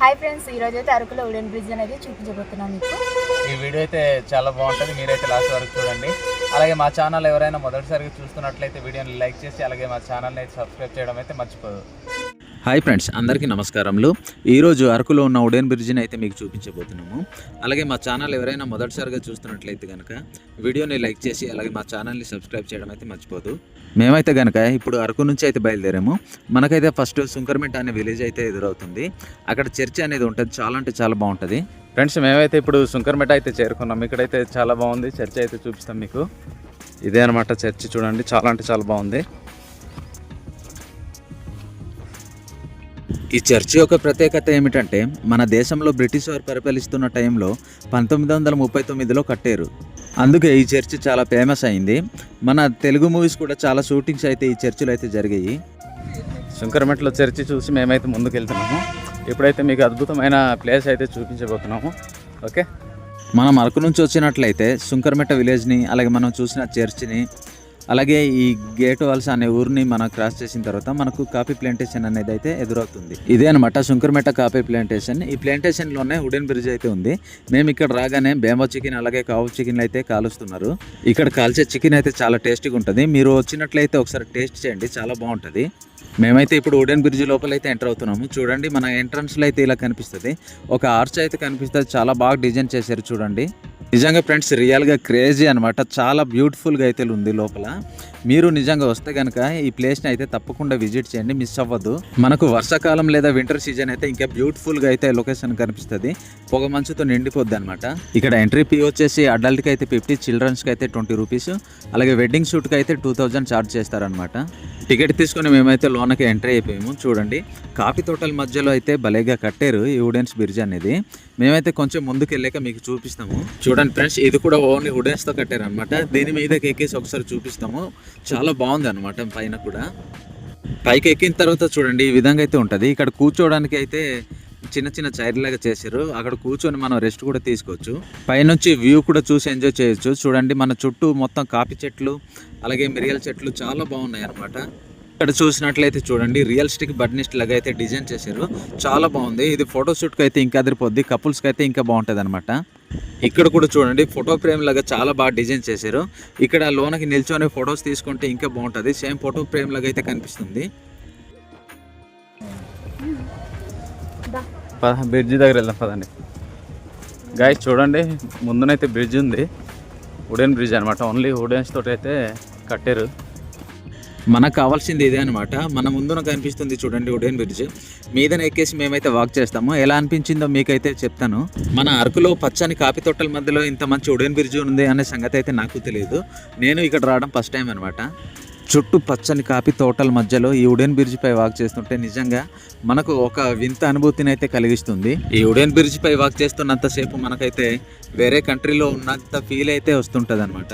Hi friends ఈ రోజు అయితే అరకులో ఉడెన్ బ్రిడ్జ్ అనేది చూపించబోతున్నాను మీకు. ఈ వీడియో అయితే చాలా బాగుంటుంది మీరైతే లాస్ట్ వరకు చూడండి. అలాగే మా ఛానల్ ఎవరైనా మొదటిసారిగా చూస్తున్నట్లయితే వీడియోని లైక్ చేసి అలాగే మా ఛానల్ని సబ్స్క్రైబ్ చేయడం అయితే మర్చిపోదు. హాయ్ ఫ్రెండ్స్ అందరికీ నమస్కారములు. ఈరోజు అరకులో ఉన్న ఉడెన్ బ్రిడ్జిని అయితే మీకు చూపించబోతున్నాము. అలాగే మా ఛానల్ ఎవరైనా మొదటిసారిగా చూస్తున్నట్లయితే కనుక వీడియోని లైక్ చేసి అలాగే మా ఛానల్ని సబ్స్క్రైబ్ చేయడం అయితే మర్చిపోదు. మేమైతే కనుక ఇప్పుడు అరకు నుంచి అయితే బయలుదేరాము. మనకైతే ఫస్ట్ సుంకర్మెట్ అనే విలేజ్ అయితే ఎదురవుతుంది. అక్కడ చర్చి అనేది ఉంటుంది. చాలా అంటే చాలా బాగుంటుంది. ఫ్రెండ్స్ మేమైతే ఇప్పుడు సుంకర్మిట అయితే చేరుకున్నాం ఇక్కడైతే చాలా బాగుంది. చర్చి అయితే చూపిస్తాం మీకు. ఇదే అనమాట చర్చి చూడండి. చాలా అంటే చాలా బాగుంది. ఈ చర్చ్ యొక్క ప్రత్యేకత ఏమిటంటే మన దేశంలో బ్రిటిష్ వారు పరిపాలిస్తున్న టైంలో పంతొమ్మిది వందల ముప్పై తొమ్మిదిలో కట్టారు. అందుకే ఈ చర్చ్ చాలా ఫేమస్ అయింది. మన తెలుగు మూవీస్ కూడా చాలా షూటింగ్స్ అయితే ఈ చర్చిలో అయితే జరిగాయి. శంకరమెట్లో చర్చి చూసి మేమైతే ముందుకు వెళ్తున్నాము ఇప్పుడైతే మీకు అద్భుతమైన ప్లేస్ అయితే చూపించబోతున్నాము. ఓకే? మనం అరకు నుంచి వచ్చినట్లయితే సుంకరమెట్ట విలేజ్ని అలాగే మనం చూసిన చర్చ్ని అలాగే ఈ గేట్ వాల్స్ అనే ఊరిని మనం క్రాస్ చేసిన తర్వాత మనకు కాఫీ ప్లాంటేషన్ అనేది అయితే ఎదురవుతుంది. ఇదే అనమాట శుంకర్మెట కాఫీ ప్లాంటేషన్. ఈ ప్లాంటేషన్లోనే వుడెన్ బ్రిడ్జ్ అయితే ఉంది. మేము ఇక్కడ రాగానే బేంబో చికెన్ అలాగే కావు చికెన్ అయితే కాలుస్తున్నారు. ఇక్కడ కాల్చే చికెన్ అయితే చాలా టేస్టీగా ఉంటుంది. మీరు వచ్చినట్లయితే ఒకసారి టేస్ట్ చేయండి. చాలా బాగుంటుంది. మేమైతే ఇప్పుడు వుడెన్ బ్రిడ్జ్ లోపల అయితే ఎంటర్ అవుతున్నాము. చూడండి మన ఎంట్రన్స్లో అయితే ఇలా కనిపిస్తుంది. ఒక ఆర్చ్ అయితే కనిపిస్తుంది. చాలా బాగా డిజైన్ చేశారు చూడండి. నిజంగా ఫ్రెండ్స్ రియల్గా క్రేజీ అనమాట చాలా బ్యూటిఫుల్గా అయితే ఉంది లోపల. మీరు నిజంగా వస్తే కనుక ఈ ప్లేస్ని అయితే తప్పకుండా విజిట్ చేయండి మిస్ అవ్వద్దు. మనకు వర్షాకాలం లేదా వింటర్ సీజన్ అయితే ఇంకా బ్యూటిఫుల్గా అయితే లొకేషన్ కనిపిస్తుంది. పొగ మంచుతో నిండిపోద్ది అనమాట ఇక్కడ ఎంట్రీ ఫీ వచ్చేసి అడల్ట్కి అయితే ఫిఫ్టీ చిల్డ్రన్స్కి అయితే ట్వంటీ రూపీస్ అలాగే వెడ్డింగ్ షూట్కి అయితే టూ థౌజండ్ ఛార్జ్ చేస్తారనమాట టికెట్ తీసుకుని మేమైతే లోనకి ఎంట్రీ అయిపోయాము. చూడండి కాఫీ తోటల మధ్యలో అయితే భలేగా కట్టారు ఈ వుడెన్స్ బ్రిడ్జ్ అనేది. మేమైతే కొంచెం ముందుకు వెళ్ళాక మీకు చూపిస్తాము. చూడండి ఫ్రెండ్స్ ఇది కూడా ఓన్లీ వుడెన్స్తో కట్టారు అనమాట దీని మీదకి ఎక్కేసి ఒకసారి చూపిస్తాము. చాలా బాగుంది అనమాట పైన కూడా. పైకి ఎక్కిన తర్వాత చూడండి ఈ విధంగా అయితే ఉంటుంది. ఇక్కడ కూర్చోవడానికి అయితే చిన్న చిన్న చైర్ లాగా చేశారు. అక్కడ కూర్చొని మనం రెస్ట్ కూడా తీసుకోవచ్చు. పైనుంచి వ్యూ కూడా చూసి ఎంజాయ్ చేయొచ్చు. చూడండి మన చుట్టూ మొత్తం కాఫీ చెట్లు అలాగే మిరియల్ చెట్లు చాలా బాగున్నాయి అనమాట ఇక్కడ చూసినట్లయితే చూడండి రియలిస్టిక్ బడ్నిస్ట్ లాగా అయితే డిజైన్ చేశారు. చాలా బాగుంది. ఇది ఫోటోషూట్కి అయితే ఇంకా అదిరిపోద్ది. కపుల్స్కి అయితే ఇంకా బాగుంటుంది అనమాట ఇక్కడ కూడా చూడండి ఫోటో ఫ్రేమ్ లాగా చాలా బాగా డిజైన్ చేశారు. ఇక్కడ లోనకి నిల్చొని ఫొటోస్ తీసుకుంటే ఇంకా బాగుంటుంది. సేమ్ ఫోటో ఫ్రేమ్ లాగా అయితే కనిపిస్తుంది. పద బ్రిడ్జ్ దగ్గర వెళ్దాం పదండి. గాయస్ చూడండి ముందునైతే బ్రిడ్జ్ ఉంది. వుడెన్ బ్రిడ్జ్ అనమాట ఓన్లీ వుడెన్స్ తోటి అయితే కట్టారు. మనకు కావాల్సింది ఇదే అనమాట మన ముందున కనిపిస్తుంది చూడండి ఉడెన్ బ్రిడ్జ్. మీదన ఎక్కేసి మేమైతే వాక్ చేస్తాము. ఎలా అనిపించిందో మీకైతే చెప్తాను. మన అరకులో పచ్చని కాపీ తోటల మధ్యలో ఇంత మంచి ఉడెన్ బ్రిడ్జ్ ఉంది అనే సంగతి అయితే నాకు తెలియదు. నేను ఇక్కడ రావడం ఫస్ట్ టైం అనమాట చుట్టూ పచ్చని కాపి తోటల మధ్యలో ఈ ఉడెన్ బ్రిడ్జ్ పై వాక్ చేస్తుంటే నిజంగా మనకు ఒక వింత అనుభూతిని అయితే కలిగిస్తుంది. ఈ ఉడెన్ బ్రిడ్జ్ పై వాక్ చేస్తున్నంతసేపు మనకైతే వేరే కంట్రీలో ఉన్నంత ఫీల్ అయితే వస్తుంటుంది అనమాట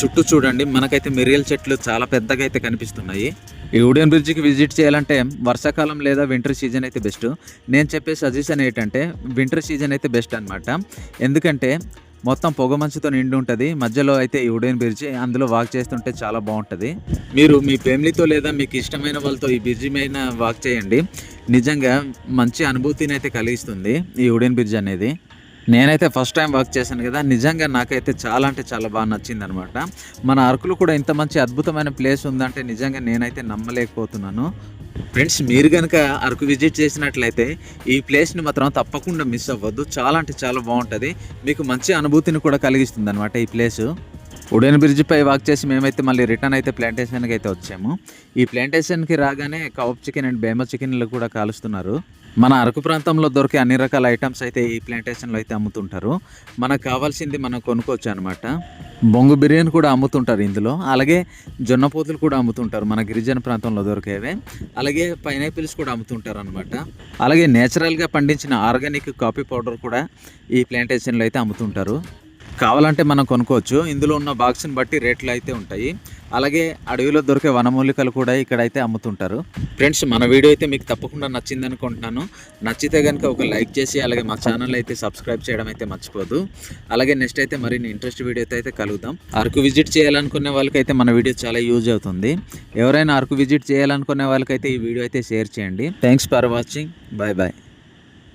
చుట్టూ చూడండి మనకైతే మిరియల్ చెట్లు చాలా పెద్దగా అయితే కనిపిస్తున్నాయి. ఈ ఉడెన్ బ్రిడ్జ్కి విజిట్ చేయాలంటే వర్షాకాలం లేదా వింటర్ సీజన్ అయితే బెస్ట్ నేను చెప్పే సజెషన్ ఏంటంటే వింటర్ సీజన్ అయితే బెస్ట్ అనమాట ఎందుకంటే మొత్తం పొగ మంచుతో నిండి ఉంటుంది. మధ్యలో అయితే ఈ ఉడేన్ బ్రిడ్జి అందులో వాక్ చేస్తుంటే చాలా బాగుంటుంది. మీరు మీ ఫ్యామిలీతో లేదా మీకు ఇష్టమైన వాళ్ళతో ఈ బ్రిడ్జి మీద వాక్ చేయండి. నిజంగా మంచి అనుభూతిని అయితే కలిగిస్తుంది ఈ ఉడెన్ బ్రిడ్జ్ అనేది. నేనైతే ఫస్ట్ టైం వర్క్ చేశాను కదా నిజంగా నాకైతే చాలా అంటే చాలా బాగా నచ్చింది అనమాట మన అరకులో కూడా ఇంత మంచి అద్భుతమైన ప్లేస్ ఉందంటే నిజంగా నేనైతే నమ్మలేకపోతున్నాను. ఫ్రెండ్స్ మీరు కనుక అరకు విజిట్ చేసినట్లయితే ఈ ప్లేస్ని మాత్రం తప్పకుండా మిస్ అవ్వద్దు. చాలా అంటే చాలా బాగుంటుంది. మీకు మంచి అనుభూతిని కూడా కలిగిస్తుంది అనమాట ఈ ప్లేసు ఉడెన్ బ్రిడ్జ్ పై వాక్ చేసి మేమైతే మళ్ళీ రిటర్న్ అయితే ప్లాంటేషన్కి అయితే వచ్చాము. ఈ ప్లాంటేషన్కి రాగానే కవప్ చికెన్ అండ్ బేమ చికెన్లు కూడా కాలుస్తున్నారు. మన అరకు ప్రాంతంలో దొరికే అన్ని రకాల ఐటమ్స్ అయితే ఈ ప్లాంటేషన్లో అయితే అమ్ముతుంటారు. మనకు కావాల్సింది మనం కొనుక్కోవచ్చు అనమాట బొంగు బిర్యానీ కూడా అమ్ముతుంటారు ఇందులో. అలాగే జొన్న పోతులు కూడా అమ్ముతుంటారు మన గిరిజన ప్రాంతంలో దొరికేవి. అలాగే పైనాపిల్స్ కూడా అమ్ముతుంటారు అనమాట అలాగే నేచురల్గా పండించిన ఆర్గానిక్ కాఫీ పౌడర్ కూడా ఈ ప్లాంటేషన్లో అయితే అమ్ముతుంటారు. కావాలంటే మనం కొనుక్కోవచ్చు. ఇందులో ఉన్న బాక్స్ని బట్టి రేట్లు అయితే ఉంటాయి. అలాగే అడవిలో దొరికే వనమూలికలు కూడా ఇక్కడైతే అమ్ముతుంటారు. ఫ్రెండ్స్ మన వీడియో అయితే మీకు తప్పకుండా నచ్చింది అనుకుంటున్నాను. నచ్చితే కనుక ఒక లైక్ చేసి అలాగే మా ఛానల్ అయితే సబ్స్క్రైబ్ చేయడం అయితే మర్చిపోదు. అలాగే నెక్స్ట్ అయితే మరిన్ని ఇంట్రెస్ట్ వీడియోతో అయితే కలుగుదాం. అరకు విజిట్ చేయాలనుకునే వాళ్ళకైతే మన వీడియో చాలా యూజ్ అవుతుంది. ఎవరైనా అరకు విజిట్ చేయాలనుకునే వాళ్ళకైతే ఈ వీడియో అయితే షేర్ చేయండి. Thanks for watching bye bye